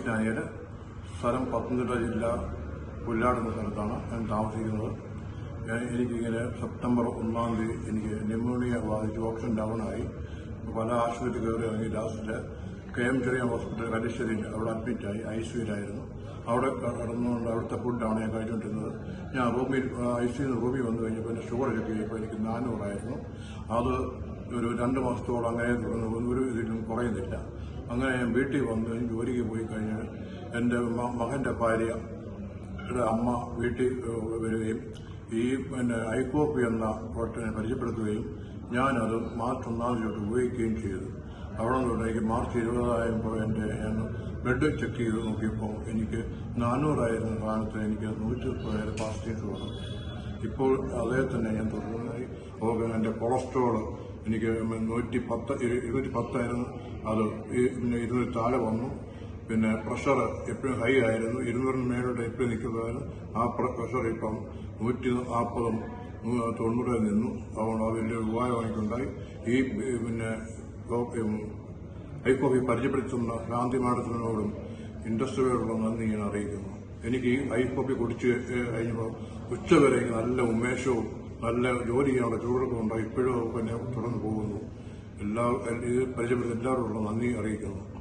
വർഗീസ് നായർ സ്ഥലം പത്തനംതിട്ട ജില്ല പുല്ലാട് എന്ന സ്ഥലത്താണ് ഞാൻ താമസിക്കുന്നത്. എനിക്കിങ്ങനെ സെപ്റ്റംബർ ഒന്നാം തീയതി എനിക്ക് ന്യൂമോണിയ ബാധിച്ച് ഓപ്ഷൻ ഡൗണായി. പല ആശുപത്രി കയറി ഇറങ്ങി ലാസ്റ്റിൽ കെ എം ചെറിയ ഹോസ്പിറ്റൽ കല്ലിശ്ശേരിയിൽ അവിടെ അഡ്മിറ്റായി ഐ സിയിലായിരുന്നു അവിടെ കിടന്നുകൊണ്ട് അവിടുത്തെ ഫുഡാണ് ഞാൻ കഴിച്ചുകൊണ്ടിരുന്നത്. ഞാൻ റൂമിൽ ഐ സിയിൽ റൂമിൽ വന്നു കഴിഞ്ഞപ്പോൾ എന്റെ ഷുഗർ ചെക്ക് ചെയ്തപ്പോൾ എനിക്ക് നാനൂറായിരുന്നു അത് ഒരു രണ്ട് മാസത്തോളം അങ്ങനെ തുടർന്ന് ഒരു ഇതിലും കുറയുന്നില്ല. അങ്ങനെ ഞാൻ വീട്ടിൽ വന്ന് ജോലിക്ക് പോയി കഴിഞ്ഞാൽ എന്റെ മകന്റെ ഭാര്യയുടെ അമ്മ വീട്ടിൽ വരികയും ഈ പിന്നെ ഐക്കോപ്പി എന്ന പ്രോട്ടീനെ പരിചയപ്പെടുത്തുകയും ഞാനത് മാർച്ച് ഒന്നാം തീയതി ഉപയോഗിക്കുകയും ചെയ്തു. അവിടെ തൊട്ട് എനിക്ക് മാർച്ച് ഇരുപതായപ്പോൾ എന്റെ ഞാൻ ബ്ലഡ് ചെക്ക് ചെയ്ത് നോക്കിയപ്പോൾ എനിക്ക് നാനൂറായിരുന്ന കാലത്ത് എനിക്ക് നൂറ്റി മുപ്പതായിരം പാസിറ്റീവ്സ് വന്നു. ഇപ്പോൾ അതേ തന്നെ ഞാൻ തുടർന്നായി അപ്പോൾ എന്റെ കൊളസ്ട്രോൾ എനിക്ക് നൂറ്റി പത്ത് ഇരു- ഇരുന്നൂറ്റി പത്തായിരുന്നു അത് പിന്നെ ഇരുന്നൂറ്റി താഴെ വന്നു. പിന്നെ പ്രഷർ എപ്പോഴും ഹൈ ആയിരുന്നു. ഇരുന്നൂറിന് മേലോട്ട് എപ്പോഴും നിൽക്കുന്നതായിരുന്നു. ആ പ്രഷർ ഇപ്പം നൂറ്റി നാൽപ്പതും തൊണ്ണൂറിൽ തൊണ്ണൂറ് നിന്നു. അതുകൊണ്ട് അത് വലിയ ഉപായം എനിക്കുണ്ടായി. ഈ പിന്നെ ഹൈക്കോഫി പരിചയപ്പെടുത്തുന്ന ഗാന്ധി മാഡത്തിനോടും ഇൻഡസ്ട്രിയോടുള്ള നന്ദി ഞാൻ അറിയിക്കുന്നു. എനിക്ക് ഈ ഹൈക്കോഫി കുടിച്ച് കഴിഞ്ഞപ്പോൾ ഉച്ചവരെ നല്ല ഉന്മേഷവും നല്ല ജോലി ചൂടൊക്കെ ഉണ്ടായി. ഇപ്പോഴും പിന്നെ തുടർന്ന് പോകുന്നു. എല്ലാ ഇത് പരിചയപ്പെടുന്ന എല്ലാവരോടുള്ള നന്ദി അറിയിക്കുന്നു.